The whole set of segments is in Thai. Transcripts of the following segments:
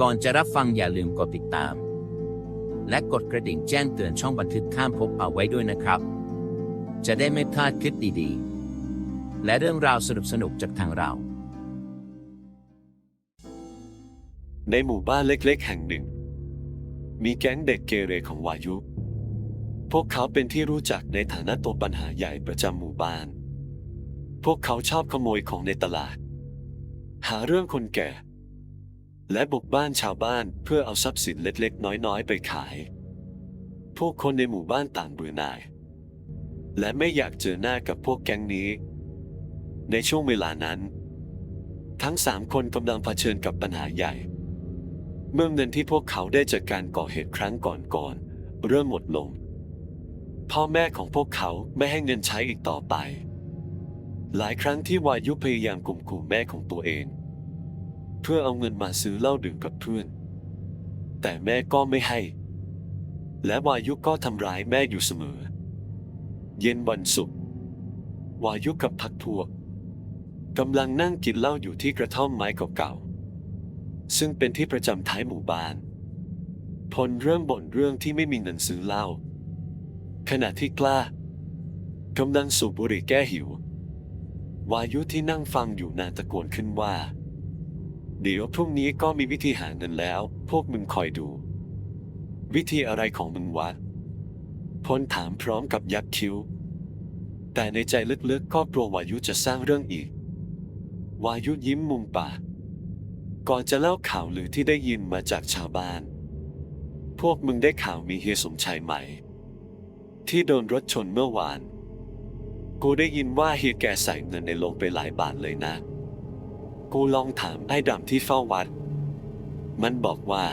ก่อนจะรับฟังอย่าลืมกดติดตาม และกดกระดิ่งแจ้งเตือนช่องบันทึกข้ามภพเอาไว้ด้วยนะครับ จะได้ไม่พลาดคลิปดีๆ และเรื่องราวสนุกๆจากทางเรา ในหมู่บ้านเล็กๆ แห่งหนึ่ง มีแก๊งเด็กเกเรของวายุ พวกเขาเป็นที่รู้จักในฐานะตัวปัญหาใหญ่ประจำหมู่บ้าน พวกเขาชอบขโมยของในตลาด หาเรื่องคนแก่ และบุกบ้านชาวบ้านเพื่อเอาทรัพย์สินเล็กๆ น้อยๆ ไปขาย พวกคนในหมู่บ้านต่างเบื่อหน่าย และไม่อยากเจอหน้ากับพวกแก๊งนี้ ในช่วงเวลานั้น ทั้งสามคนกำลังเผชิญกับปัญหาใหญ่ เมื่อเงินที่พวกเขาได้จากการก่อเหตุครั้งก่อนๆเริ่มหมดลง พ่อแม่ของพวกเขาไม่ให้เงินใช้อีกต่อไป หลายครั้งที่วายุพยายามข่มขู่แม่ของตัวเอง เพื่อเอาเงินมาซื้อเหล้าดื่มกับเพื่อน แต่แม่ก็ไม่ให้ และวายุก็ทำร้ายแม่อยู่เสมอ เย็นวันศุกร์วายุกับพักพวกกำลังนั่งกินเหล้าอยู่ที่กระท่อมไม้เก่าๆ ซึ่งเป็นที่ประจำท้ายหมู่บ้าน พลเริ่มบ่นเรื่องที่ไม่มีเงินซื้อเหล้า ขณะที่กล้ากำลังสูบบุหรี่แก้หิว วายุที่นั่งฟังอยู่นานตะโกนขึ้นว่า เดี๋ยวพรุ่งนี้ก็มีวิธีหาเงินแล้ว พวกมึงคอยดู วิธีอะไรของมึงวะพลถามพร้อมกับยักคิ้ว แต่ในใจลึกๆก็กลัววายุจะสร้างเรื่องอีก วายุยิ้มมุมปากก่อนจะเล่าข่าวลือที่ได้ยินมาจากชาวบ้าน พวกมึงได้ข่าวมีเฮียสมชายใหม่ ที่โดนรถชนเมื่อวาน กูได้ยินว่าเฮียแกใส่เงินในลงไปหลายบาทเลยนะ กูลองถามไอ้ดำที่เฝ้าวัด มันบอกว่า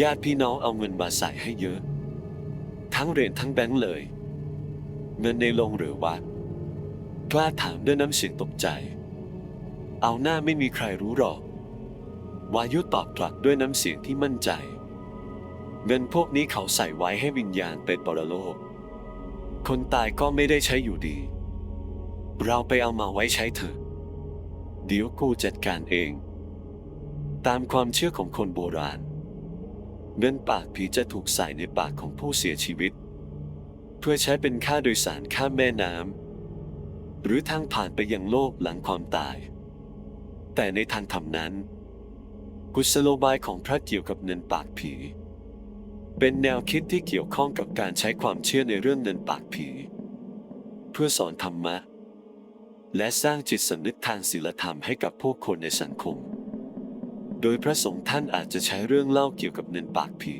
ญาติพี่น้องเอาเงินมาใส่ให้เยอะ ทั้งเหรียญทั้งแบงค์เลย เงินในโรงหรือวัดกล้าถามด้วยน้ำเสียงตกใจ เอาหน้าไม่มีใครรู้หรอก วายุตอบกลับด้วยน้ำเสียงที่มั่นใจ เงินพวกนี้เขาใส่ไว้ให้วิญญาณเป็นปรโลก คนตายก็ไม่ได้ใช้อยู่ดี เราไปเอามาไว้ใช้เถอะ เดี๋ยวกูจัดการเอง ตามความเชื่อของคนโบราณเงินปากผีจะถูกใส่ในปากของผู้เสียชีวิต เพื่อใช้เป็นค่าโดยสารข้ามแม่น้ำหรือทางผ่านไปยังโลกหลังความตาย แต่ในทางธรรมนั้น กุศโลบายของพระเกี่ยวกับเงินปากผี เป็นแนวคิดที่เกี่ยวข้องกับการใช้ความเชื่อในเรื่องเงินปากผี เพื่อสอนธรรมะ และสร้างจิตสำนึกทางศีลธรรมให้กับผู้คนในสังคม โดยพระสงฆ์ท่านอาจจะใช้เรื่องเล่าเกี่ยวกับเงินปากผี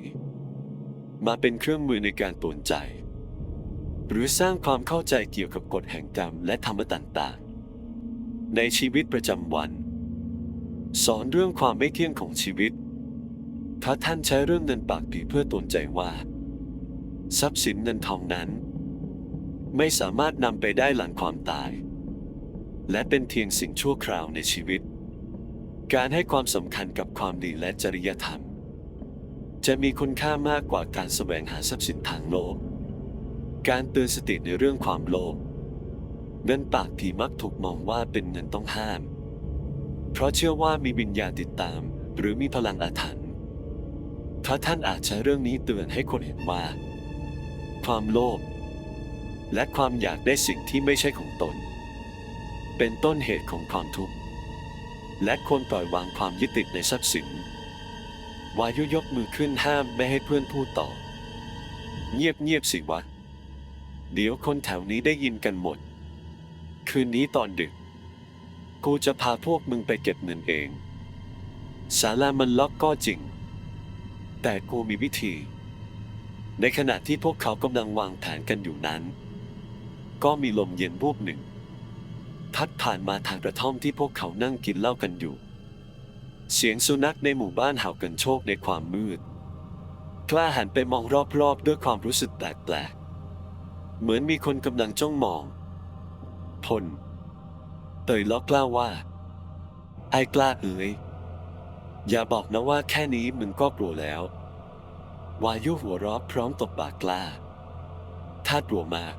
มาเป็นเครื่องมือในการตนใจ หรือสร้างความเข้าใจเกี่ยวกับกฎแห่งกรรมและธรรมะต่างๆ ในชีวิตประจำวัน สอนเรื่องความไม่เที่ยงของชีวิต ถ้าท่านใช้เรื่องเงินปากผีเพื่อตนใจว่า ทรัพย์สินเงินทองนั้น ไม่สามารถนำไปได้หลังความตาย และเป็นเพียงสิ่งชั่วคราวในชีวิต การให้ความสำคัญกับความดีและจริยธรรม จะมีคุณค่ามากกว่าการแสวงหาทรัพย์สินทางโลก การเตือนสติในเรื่องความโลภเงินปากผีมักถูกมองว่าเป็นเงินต้องห้าม เพราะเชื่อว่ามีวิญญาณติดตาม หรือมีพลังอาถรรพ์ถ้าท่านอาจใช้เรื่องนี้เตือนให้คนเห็นว่า ความโลภและความอยากได้สิ่งที่ไม่ใช่ของตน เป็นต้นเหตุของความทุกข์ และควรปล่อยวางความยึดติดในทรัพย์สิน วายุยกมือขึ้นห้ามไม่ให้เพื่อนพูดต่อ เงียบเงียบๆสิวะ เดี๋ยวคนแถวนี้ได้ยินกันหมด คืนนี้ตอนดึก กูจะพาพวกมึงไปเก็บเงินเองศาลามันล็อกก็จริง แต่กูมีวิธี ในขณะที่พวกเขากำลังวางแผนกันอยู่นั้น ก็มีลมเย็นวูบหนึ่ง พัดผ่านมาทางกระท่อมที่พวกเขานั่งกินเหล้ากันอยู่ เสียงสุนัขในหมู่บ้านเห่ากันโชคในความมืด กล้าหันไปมองรอบๆ ด้วยความรู้สึกแปลกๆ เหมือนมีคนกำลังจ้องมอง พล เตยล้อกล้าว่า ไอ้กล้าเอ๋ย อย่าบอกนะว่าแค่นี้มึงก็กลัวแล้ว วายุหัวร้อพร้อมตบปากกล้า ถ้ากลัวมาก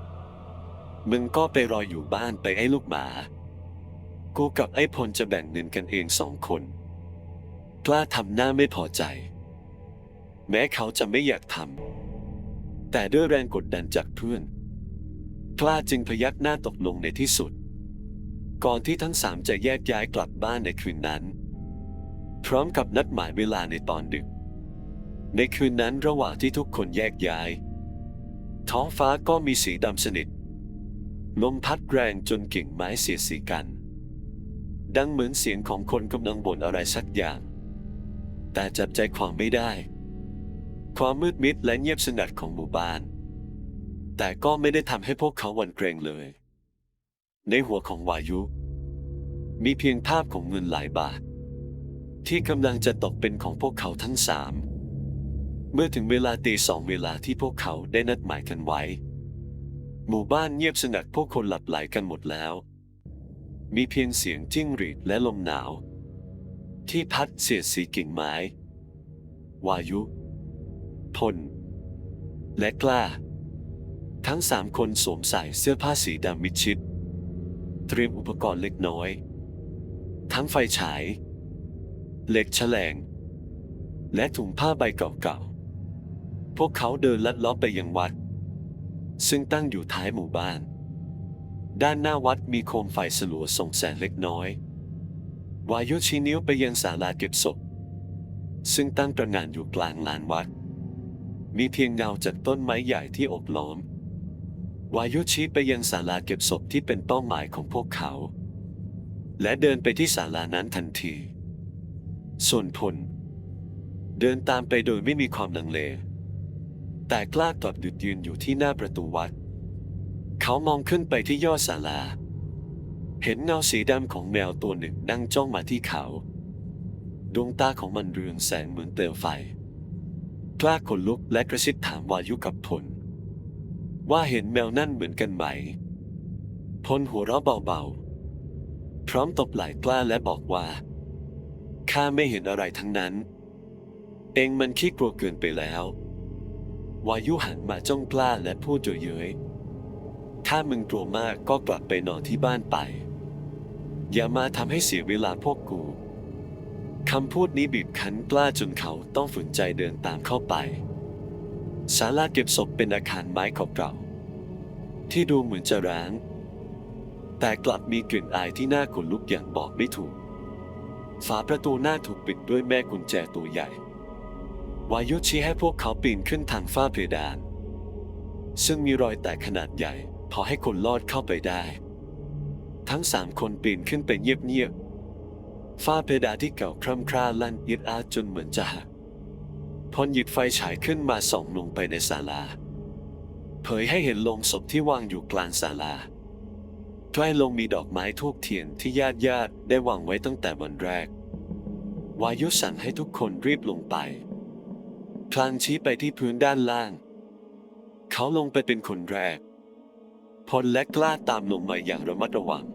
มึงก็ไปรออยู่บ้านไปไอ้ลูกหมา กูกับไอ้พลจะแบ่งเงินกันเองสองคนกกล้าทำหน้าไม่พอใจ แม้เขาจะไม่อยากทำแต่ด้วยแรงกดดันจากเพื่อนกล้าจึงพยักหน้าตกลงในที่สุด ก่อนที่ทั้งสามจะแยกย้ายกลับบ้านในคืนนั้น พร้อมกับนัดหมายเวลาในตอนดึก ในคืนนั้นระหว่างที่ทุกคนแยกย้าย ท้องฟ้าก็มีสีดำสนิท ลมพัดแรงจนกิ่งไม้เสียสีกัน ดังเหมือนเสียงของคนกำลังบ่นอะไรสักอย่าง แต่จับใจความไม่ได้ ความมืดมิดและเงียบสงัดของหมู่บ้าน แต่ก็ไม่ได้ทำให้พวกเขาหวั่นเกรงเลย ในหัวของวายุ มีเพียงภาพของเงินหลายบาท ที่กำลังจะตกเป็นของพวกเขาทั้งสามเมื่อถึงเวลาตีสองเวลาที่พวกเขาได้นัดหมายกันไว้ หมู่บ้านเงียบสงัดพวกคนหลับไหลกันหมดแล้ว มีเพียงเสียงจิ้งหรีดและลมหนาว ที่พัดเสียดสีกิ่งไม้ วายุพลและกล้า ทั้งสามคนสวมใส่เสื้อผ้าสีดำมิดชิด เตรียมอุปกรณ์เล็กน้อย ทั้งไฟฉาย เหล็กแฉลง และถุงผ้าใบเก่าๆ พวกเขาเดินลัดเล้อไปยังวัด ซึ่งตั้งอยู่ท้ายหมู่บ้าน ด้านหน้าวัดมีโคมไฟสลัวส่องแสงเล็กน้อยวายุชี้นิ้วไปยังศาลาเก็บศพ ซึ่งตั้งตระหง่านอยู่กลางลานวัด มีเพียงเงาจากต้นไม้ใหญ่ที่อบล้อม วายุชี้ไปยังศาลาเก็บศพที่เป็นเป้าหมายของพวกเขา และเดินไปที่ศาลานั้นทันที ส่วนพลเดินตามไปโดยไม่มีความลังเล แต่กล้ากลับหยุดยืนอยู่ที่หน้าประตูวัด เขามองขึ้นไปที่ยอดศาลา เห็นเงาสีดำของแมวตัวหนึ่งนั่งจ้องมาที่เขา ดวงตาของมันเรืองแสงเหมือนเปลวไฟ กล้าขนลุกและกระซิบถามวายุกับพล ว่าเห็นแมวนั่นเหมือนกันไหม พลหัวเราะเบาๆ พร้อมตบไหล่กล้าและบอกว่า ข้าไม่เห็นอะไรทั้งนั้น เองมันขี้กลัวเกินไปแล้ว วายุหันมาจ้องกล้าและพูดเย้ยๆถ้ามึงกลัวมากก็กลับไปนอนที่บ้านไป อย่ามาทำให้เสียเวลาพวกกูคำพูดนี้บีบคั้นกล้าจนเขาต้องฝืนใจเดินตามเข้าไปศาลาเก็บศพเป็นอาคารไม้เก่าๆที่ดูเหมือนจะร้าง แต่กลับมีกลิ่นอายที่น่าขนลุกอย่างบอกไม่ถูก ฝาประตูหน้าถูกปิดด้วยแม่กุญแจตัวใหญ่ วายุชี้ให้พวกเขาปีนขึ้นทางฝ้าเพดาน ซึ่งมีรอยแตกขนาดใหญ่ พอให้คนลอดเข้าไปได้ ทั้งสามคนปีนขึ้นไปเงียบๆฝ้าเพดานที่เก่าคร่ำคร่าลั่นยึดอาจนเหมือนจะหักพลหยิบไฟฉายขึ้นมาส่องลงไปในศาลา เผยให้เห็นโลงศพที่วางอยู่กลางศาลาใกล้ลงมีดอกไม้ทูบเทียนที่ญาติญาติได้วางไว้ตั้งแต่วันแรก วายุสั่งให้ทุกคนรีบลงไป พลางชี้ไปที่พื้นด้านล่าง เขาลงไปเป็นคนแรก พลและกล้าตามลงมาอย่างระมัดระวัง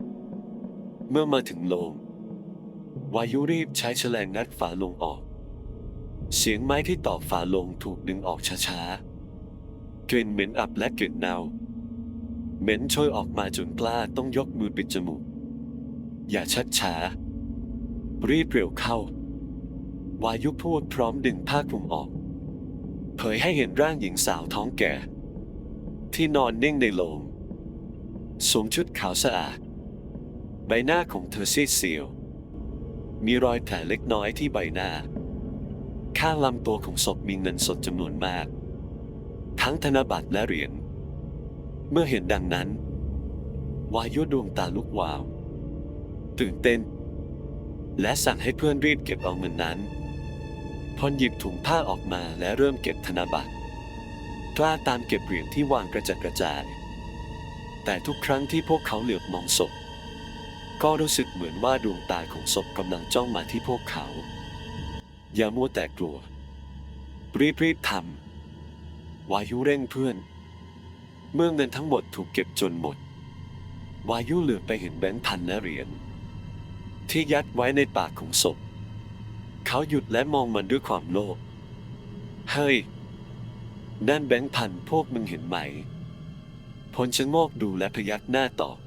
เมื่อมาถึงโลง วายุรีบใช้แฉลงงัดฝาลงออก เสียงไม้ที่ตอกฝาลงถูกดึงออกช้าๆ กลิ่นเหม็นอับและกลิ่นเน่า เหม็นโชยออกมาจนกล้าต้องยกมือปิดจมูก อย่าชัดช้า รีบเร็วเข้า วายุพูดพร้อมดึงผ้าคลุมออก ผยให้เห็นร่างหญิงสาวท้องแก่ ที่นอนนิ่งในโลงสวมชุดขาวสะอาด ใบหน้าของเธอซีดเซียว มีรอยแผลเล็กน้อยที่ใบหน้า ข้างลำตัวของศพมีเงินสดจำนวนมาก ทั้งธนบัตรและเหรียญ เมื่อเห็นดังนั้น วายุดวงตาลุกวาว ตื่นเต้น และสั่งให้เพื่อนรีบเก็บเอาเงินนั้น พลหยิบถุงผ้าออกมาและเริ่มเก็บธนบัตรกล้าตามเก็บเหรียญที่วางกระจัดกระจาย แต่ทุกครั้งที่พวกเขาเหลือบมองศพ ก็รู้สึกเหมือนว่าดวงตาของศพกำลังจ้องมาที่พวกเขา อย่ามัวแต่กลัว รีบรีบทำวายุเร่งเพื่อน เมื่อเงินทั้งหมดถูกเก็บจนหมด วายุเหลือไปเห็นแบงค์พันและเหรียญที่ยัดไว้ในปากของศพ เขาหยุดและมองมันด้วยความโลภ เฮ้ย นั่นแบงค์พันพวกมึงเห็นไหม พลชะโงกดูและพยักหน้าตอบ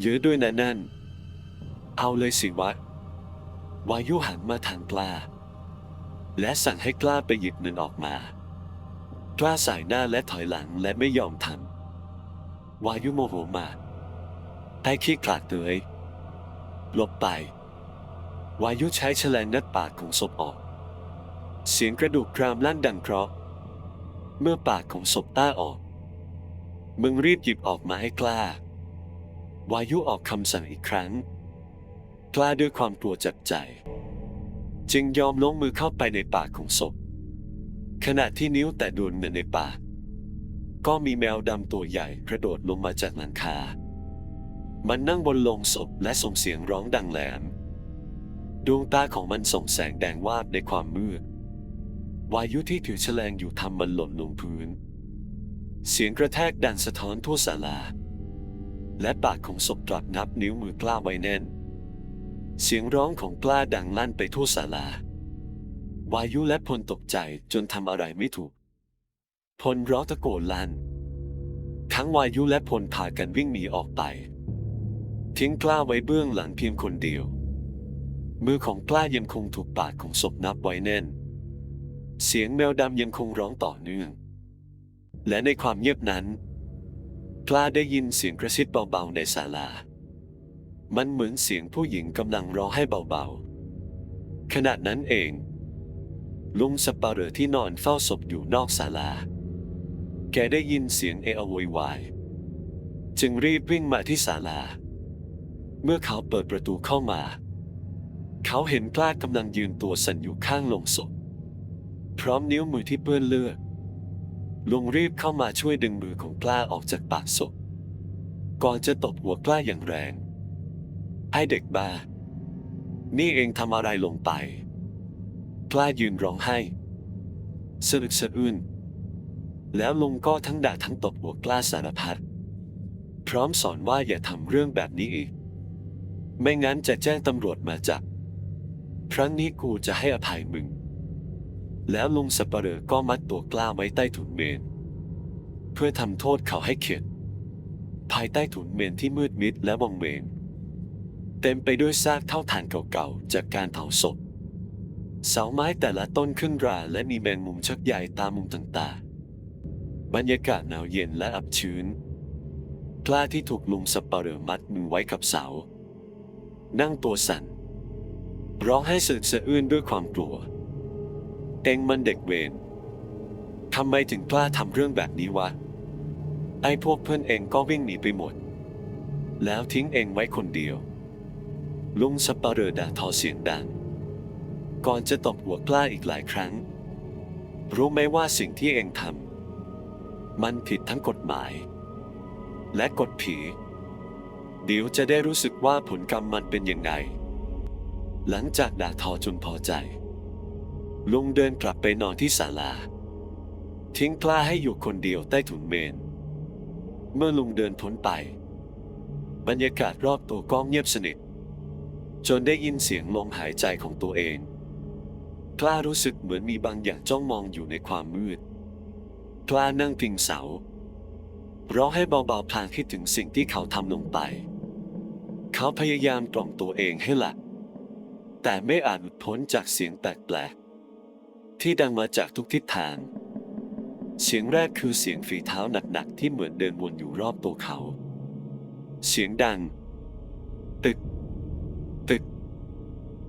เยอะด้วยนะนั่น เอาเลยสิวะ วายุหันมาทางกล้า และสั่งให้กล้าไปหยิบเงินออกมา กล้าสายหน้าและถอยหลังและไม่ยอมทำวายุโมโหมากแต่ขี้ขลาดเตยหลบไป วายุใช้แฉลงนัดปากของศพออก เสียงกระดูกกรามลั่นดังเคราะห์เมื่อปากของศพต้าออก มึงรีบหยิบออกมาให้กล้า วายุออกคำสั่งอีกครั้ง กล้าด้วยความกลัวจับใจ จึงยอมลงมือเข้าไปในปากของศพ ขณะที่นิ้วแตะโดนเนในปาก ก็มีแมวดำตัวใหญ่กระโดดลงมาจากหลังคา มันนั่งบนลงศพและส่งเสียงร้องดังแหลม ดวงตาของมันส่องแสงแดงวาบในความมืด วายุที่ถือแฉลงอยู่ทำมันหล่นลงพื้น เสียงกระแทกดังสะท้อนทั่วศาลา และปากของศพกลับนับนิ้วมือกล้าไว้แน่น เสียงร้องของกล้าดังลั่นไปทั่วศาลา วายุและพลตกใจจนทำอะไรไม่ถูก พลร้องตะโกนลั่น ทั้งวายุและพลพากันวิ่งหนีออกไปทิ้งกล้าไว้เบื้องหลังเพียงคนเดียว มือของกล้ายังคงถูกปากของศพนับไว้แน่น เสียงแมวดำยังคงร้องต่อเนื่อง และในความเงียบนั้น กล้าได้ยินเสียงกระซิบเบาๆในศาลา มันเหมือนเสียงผู้หญิงกำลังร้องให้เบาๆ ขณะนั้นเอง ลุงสปาเรอที่นอนเฝ้าศพอยู่นอกศาลา แกได้ยินเสียงเออะโวยวาย จึงรีบวิ่งมาที่ศาลา เมื่อเขาเปิดประตูเข้ามา เขาเห็นกล้ากำลังยืนตัวสั่นอยู่ข้างลงศพ พร้อมนิ้วมือที่เปื้อนเลือดลุงรีบเข้ามาช่วยดึงมือของกล้าออกจากปากศพ ก่อนจะตบหัวกล้าอย่างแรงให้เด็กบ้า นี่เองทำอะไรลงไป กล้ายืนร้องไห้สะอึกสะอื้นแล้วลุงก็ทั้งด่าทั้งตบหัวกล้าสารพัดพร้อมสอนว่าอย่าทำเรื่องแบบนี้อีก ไม่งั้นจะแจ้งตำรวจมาจับ ครั้งนี้กูจะให้อภัยมึง แล้วลุงสับปะเหร่อก็มัดตัวกล้าไว้ใต้ถุนเมน เพื่อทำโทษเขาให้เข็ด ภายใต้ถุนเมนที่มืดมิดและวังเวงเต็มไปด้วยซากเท่าฐานเก่าๆ จากการเผาศพ เสาไม้แต่ละต้นขึ้นราและมีแมงมุมชักใหญ่ตามมุมต่างๆ บรรยากาศหนาวเย็นและอับชื้นกล้าที่ถูกลุงสับปะเหร่อมัดมือไว้กับเสา นั่งตัวสั่น ร้องให้สึกสะอื้นด้วยความกลัว เต็งมันเด็กเวรทำไมถึงกล้าทำเรื่องแบบนี้วะ ไอ้พวกเพื่อนเองก็วิ่งหนีไปหมด แล้วทิ้งเองไว้คนเดียว ลุงสปะเรอด่าทอเสียงดัง ก่อนจะตบหัวกล้าอีกหลายครั้ง รู้ไหมว่าสิ่งที่เองทำมันผิดทั้งกฎหมาย และกฎผี เดี๋ยวจะได้รู้สึกว่าผลกรรมมันเป็นยังไง หลังจากด่าทอจนพอใจ ลุงเดินกลับไปนอนที่ศาลา ทิ้งกล้าให้อยู่คนเดียวใต้ถุนเมน เมื่อลุงเดินพ้นไป บรรยากาศรอบตัวก็เงียบสนิท จนได้ยินเสียงลมหายใจของตัวเองกล้ารู้สึกเหมือนมีบางอย่างจ้องมองอยู่ในความมืดกล้านั่งพิงเสาร้องให้เบาๆพลางคิดถึงสิ่งที่เขาทำลงไป เขาพยายามกล่อมตัวเองให้หลับ แต่ไม่อาจหลุดพ้นจากเสียงแปลกๆที่ดังมาจากทุกทิศทาง เสียงแรกคือเสียงฝีเท้าหนักๆที่เหมือนเดินวนอยู่รอบตัวเขา เสียงดัง ตึก ตึก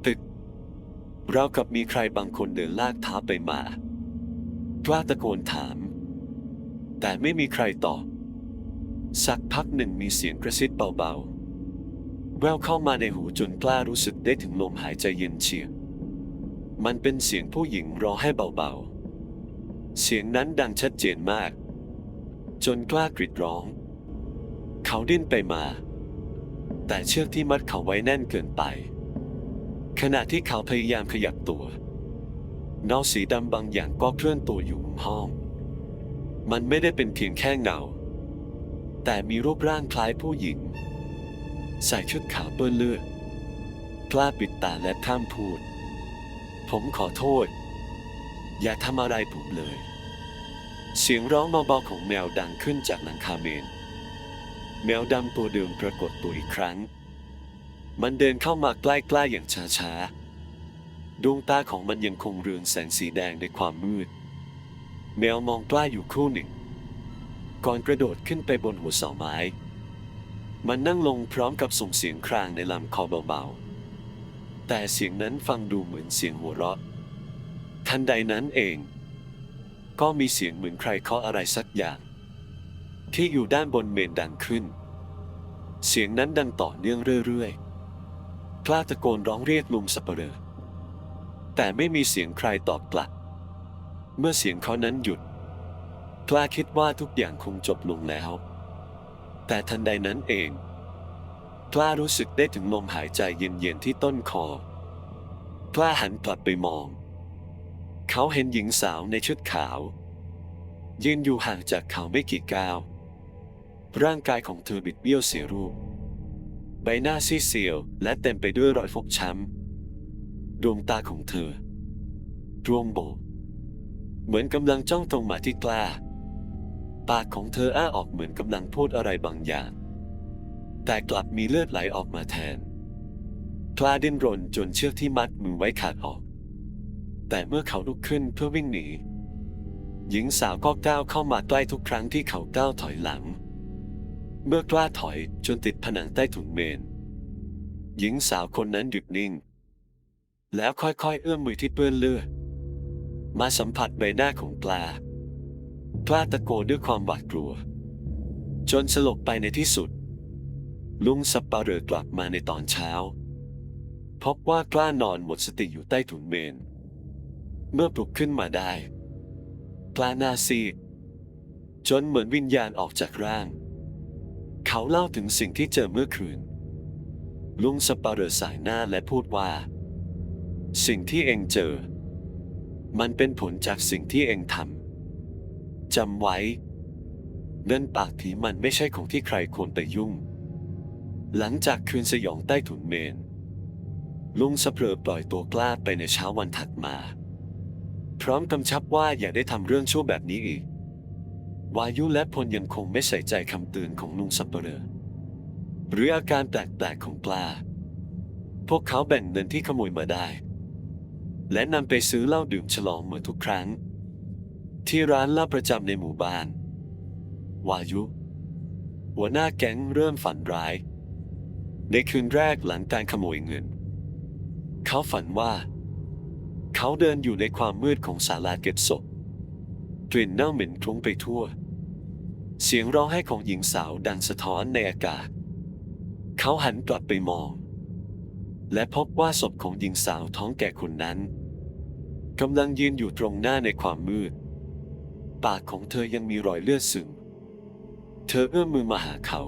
ตึกราวกับมีใครบางคนเดินลากเท้าไปมากล้าตะโกนถาม แต่ไม่มีใครตอบสักพักหนึ่งมีเสียงกระซิบเบาๆ แววเข้ามาในหูจนกล้ารู้สึกได้ถึงลมหายใจเย็นเฉียบมันเป็นเสียงผู้หญิงร้องให้เบาๆ เสียงนั้นดังชัดเจนมาก จนกล้ากรีดร้อง เขาดิ้นไปมา แต่เชือกที่มัดเขาไว้แน่นเกินไป ขณะที่เขาพยายามขยับตัวเงาสีดำบางอย่างก็เคลื่อนตัวอยู่มุมห้อง มันไม่ได้เป็นเพียงแค่เงา แต่มีรูปร่างคล้ายผู้หญิง ใส่ชุดขาวเปื้อนเลือดกล้าปิดตาและข้ามพูด ผมขอโทษ อย่าทำอะไรผมเลย เสียงร้องเบาๆของแมวดังขึ้นจากหลังคาเมน แมวดำตัวเดิมปรากฏตัวอีกครั้ง มันเดินเข้ามาใกล้ๆอย่างช้าๆ ดวงตาของมันยังคงเรืองแสงสีแดงในความมืด แมวมองกล้าอยู่ครู่หนึ่ง ก่อนกระโดดขึ้นไปบนหัวเสาไม้ มันนั่งลงพร้อมกับส่งเสียงครางในลำคอเบาๆ แต่เสียงนั้นฟังดูเหมือนเสียงหัวเราะ ทันใดนั้นเอง ก็มีเสียงเหมือนใครเคาะอะไรสักอย่าง ที่อยู่ด้านบนเมนดังขึ้น เสียงนั้นดังต่อเนื่องเรื่อยๆกล้าตะโกนร้องเรียกลุงสับเปลอแต่ไม่มีเสียงใครตอบกลับ เมื่อเสียงเขานั้นหยุดกล้าคิดว่าทุกอย่างคงจบลงแล้ว แต่ทันใดนั้นเองกล้ารู้สึกได้ถึงลมหายใจเย็นๆที่ต้นคอกล้าหันกลับไปมอง เขาเห็นหญิงสาวในชุดขาว ยืนอยู่ห่างจากเขาไม่กี่ก้าว ร่างกายของเธอบิดเบี้ยวเสียรูป ใบหน้าซีเซียวและเต็มไปด้วยรอยฟกช้ำ ดวงตาของเธอรวมโบเหมือนกำลังจ้องตรงมาที่กล้า ปากของเธออ้าออกเหมือนกำลังพูดอะไรบางอย่าง แต่กลับมีเลือดไหลออกมาแทนกล้าดิ้นรนจนเชือกที่มัดมือไว้ขาดออก แต่เมื่อเขาลุกขึ้นเพื่อวิ่งหนี หญิงสาวก็ก้าวเข้ามาใกล้ทุกครั้งที่เขาก้าวถอยหลัง เมื่อกล้าถอยจนติดผนังใต้ถุนเมน หญิงสาวคนนั้นหยุดนิ่ง แล้วค่อยๆเอื้อมมือที่เปื้อนเลือดมาสัมผัสใบหน้าของกล้า กล้าตะโกนด้วยความหวาดกลัว จนสลบไปในที่สุด ลุงสับปะเรอกลับมาในตอนเช้า พบว่ากล้านอนหมดสติอยู่ใต้ถุนเมน เมื่อปลุกขึ้นมาได้กล้าหน้าซีดจนเหมือนวิญญาณออกจากร่าง เขาเล่าถึงสิ่งที่เจอเมื่อคืน ลุงสปะเรอสายหน้าและพูดว่า สิ่งที่เองเจอ มันเป็นผลจากสิ่งที่เองทำ จำไว้เงินปากผีมันไม่ใช่ของที่ใครควรไปยุ่ง หลังจากคืนสยองใต้ถุนเมน ลุงสเปรอปล่อยตัวกล้าไปในเช้าวันถัดมา พร้อมกำชับว่าอย่าได้ทำเรื่องชั่วแบบนี้อีก วายุและพลยังคงไม่ใส่ใจคำเตือนของลุงสับเปลอหรืออาการแปลกๆของกล้าพวกเขาแบ่งเงินที่ขโมยมาได้ และนำไปซื้อเหล้าดื่มฉลองเหมือนทุกครั้ง ที่ร้านเล้าประจำในหมู่บ้าน วายุ หัวหน้าแก๊งเริ่มฝันร้าย ในคืนแรกหลังการขโมยเงิน เขาฝันว่า เขาเดินอยู่ในความมืดของศาลาเก็บศพกลิ่นเน่าเหม็นคลุ้งไปทั่ว เสียงร้องไห้ของหญิงสาวดังสะท้อนในอากาศ เขาหันกลับไปมอง และพบว่าศพของหญิงสาวท้องแก่คนนั้นกำลังยืนอยู่ตรงหน้าในความมืด ปากของเธอยังมีรอยเลือดซึม เธอเอื้อมมือมาหาเขา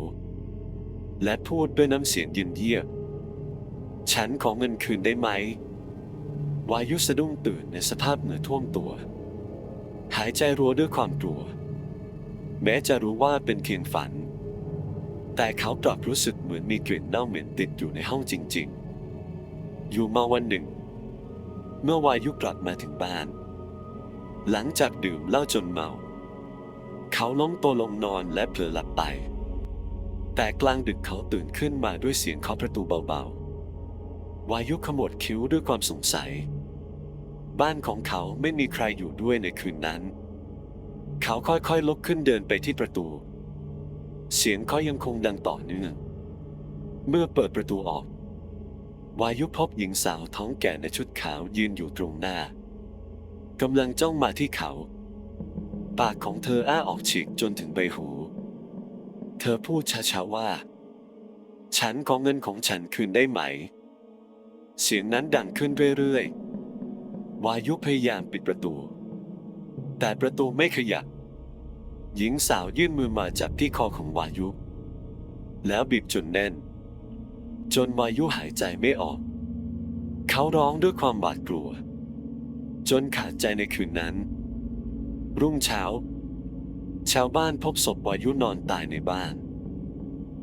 และพูดด้วยน้ำเสียงเย็นเยียบ ฉันขอเงินคืนได้ไหม วายุสะดุ้งตื่นในสภาพเหงื่อท่วมตัว หายใจรัวด้วยความกลัว แม้จะรู้ว่าเป็นเพียงฝัน แต่เขากลับรู้สึกเหมือนมีกลิ่นเน่าเหม็นติดอยู่ในห้องจริง ๆ อยู่มาวันหนึ่ง เมื่อวายุกลับมาถึงบ้าน หลังจากดื่มเหล้าจนเมา เขาล้มตัวลงนอนและเผลอหลับไป แต่กลางดึกเขาตื่นขึ้นมาด้วยเสียงเคาะประตูเบาๆ วายุขมวดคิ้วด้วยความสงสัย บ้านของเขาไม่มีใครอยู่ด้วยในคืนนั้น เขาค่อยๆลุกขึ้นเดินไปที่ประตู เสียงเขายังคงดังต่อเนื่อง เมื่อเปิดประตูออก วายุพบหญิงสาวท้องแก่ในชุดขาวยืนอยู่ตรงหน้า กำลังจ้องมาที่เขา ปากของเธออ้าออกฉีกจนถึงใบหู เธอพูดช้าๆว่า ฉันขอเงินของฉันคืนได้ไหม เสียงนั้นดังขึ้นเรื่อยๆ วายุพยายามปิดประตู แต่ประตูไม่ขยับ หญิงสาวยื่นมือมาจับที่คอของวายุ แล้วบีบจนแน่น จนวายุหายใจไม่ออก เขาร้องด้วยความหวาดกลัว จนขาดใจในคืนนั้น รุ่งเช้า ชาวบ้านพบศพวายุนอนตายในบ้าน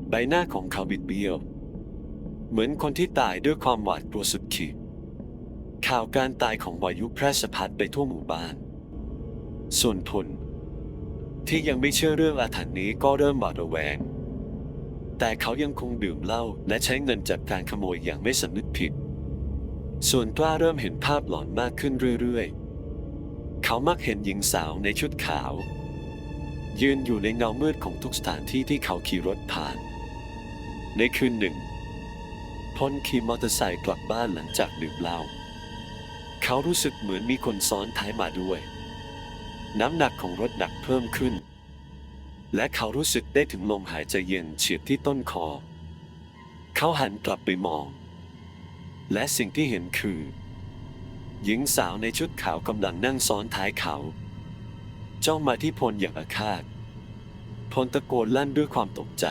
ใบหน้าของเขาบิดเบี้ยว เหมือนคนที่ตายด้วยความหวาดกลัวสุดขีดข่าวการตายของวายุแพร่สะพัดไปทั่วหมู่บ้าน ส่วนพลที่ยังไม่เชื่อเรื่องอาถรรพ์นี้ก็เริ่มหวาดระแวง แต่เขายังคงดื่มเหล้าและใช้เงินจากการขโมยอย่างไม่สำนึกผิด ส่วนกล้าเริ่มเห็นภาพหลอนมากขึ้นเรื่อยๆ เขามักเห็นหญิงสาวในชุดขาว ยืนอยู่ในเงามืดของทุกสถานที่ที่เขาขี่รถผ่าน ในคืนหนึ่งพลขี่มอเตอร์ไซค์กลับบ้านหลังจากดื่มเหล้าเขารู้สึกเหมือนมีคนซ้อนท้ายมาด้วย น้ำหนักของรถหนักเพิ่มขึ้น และเขารู้สึกได้ถึงลมหายใจเย็นเฉียบที่ต้นคอ เขาหันกลับไปมอง และสิ่งที่เห็นคือ หญิงสาวในชุดขาวกำลังนั่งซ้อนท้ายเขา จ้องมาที่พลอย่างอาฆาต พลตะโกนลั่นด้วยความตกใจ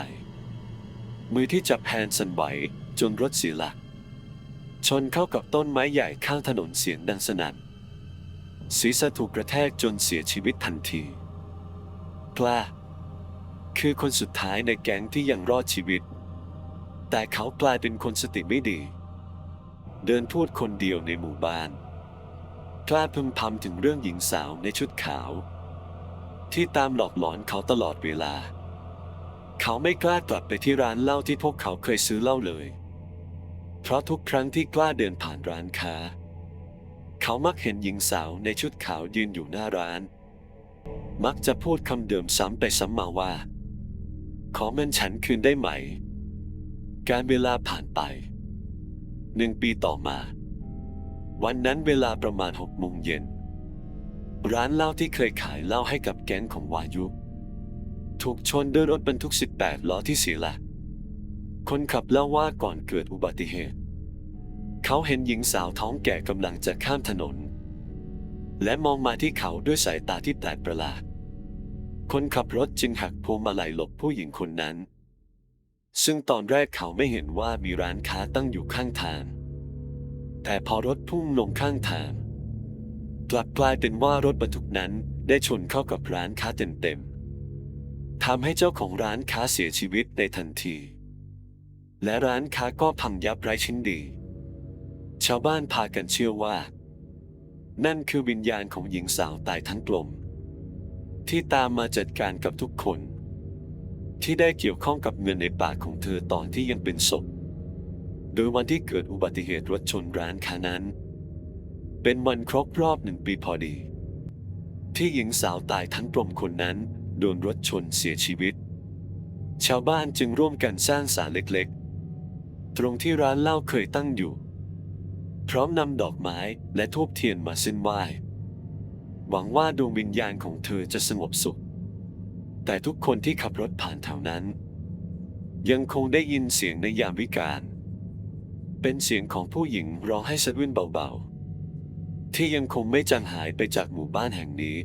มือที่จับแฮนด์สั่นไหวจนรถเสียหลัก ชนเข้ากับต้นไม้ใหญ่ข้างถนนเสียงดังสนั่นศีรษะถูกกระแทกจนเสียชีวิตทันทีกล้าคือคนสุดท้ายในแก๊งที่ยังรอดชีวิต แต่เขากลายเป็นคนสติไม่ดี เดินพูดคนเดียวในหมู่บ้านกล้าพึมพำถึงเรื่องหญิงสาวในชุดขาว ที่ตามหลอกหลอนเขาตลอดเวลา เขาไม่กล้ากลับไปที่ร้านเหล้าที่พวกเขาเคยซื้อเหล้าเลย เพราะทุกครั้งที่กล้าเดินผ่านร้านค้า เขามักเห็นหญิงสาวในชุดขาวยืนอยู่หน้าร้าน มักจะพูดคำเดิมซ้ำไปซ้ำมาว่า ขอเงินฉันคืนได้ไหม การเวลาผ่านไป หนึ่งปีต่อมา วันนั้นเวลาประมาณหกโมงเย็น ร้านเหล้าที่เคยขายเหล้าให้กับแก๊งของวายุ ถูกชนด้วยรถบรรทุก 18 ล้อที่เสียหลักคนขับเล่าว่าก่อนเกิดอุบัติเหตุ เขาเห็นหญิงสาวท้องแก่กำลังจะข้ามถนน และมองมาที่เขาด้วยสายตาที่แปลกประหลาด คนขับรถจึงหักพวงมาลัยหลบผู้หญิงคนนั้น ซึ่งตอนแรกเขาไม่เห็นว่ามีร้านค้าตั้งอยู่ข้างทาง แต่พอรถพุ่งลงข้างทาง กลับกลายเป็นว่ารถบรรทุกนั้นได้ชนเข้ากับร้านค้าเต็มๆทำให้เจ้าของร้านค้าเสียชีวิตในทันที และร้านค้าก็พังยับไร้ชิ้นดี ชาวบ้านพากันเชื่อว่า นั่นคือวิญญาณของหญิงสาวตายทั้งกลม ที่ตามมาจัดการกับทุกคน ที่ได้เกี่ยวข้องกับเงินในปากของเธอตอนที่ยังเป็นศพ โดยวันที่เกิดอุบัติเหตุรถชนร้านค้านั้น เป็นวันครบรอบหนึ่งปีพอดี ที่หญิงสาวตายทั้งกลมคนนั้นโดนรถชนเสียชีวิต ชาวบ้านจึงร่วมกันสร้างศาลเล็กๆ ตรงที่ร้านเหล้าเคยตั้งอยู่ พร้อมนำดอกไม้และทูบเทียนมาเส้นไหว้ หวังว่าดวงวิญญาณของเธอจะสงบสุข แต่ทุกคนที่ขับรถผ่านแถวนั้น ยังคงได้ยินเสียงในยามวิกาลเป็นเสียงของผู้หญิงร้องให้สะดุ้นเบาๆ ที่ยังคงไม่จางหายไปจากหมู่บ้านแห่งนี้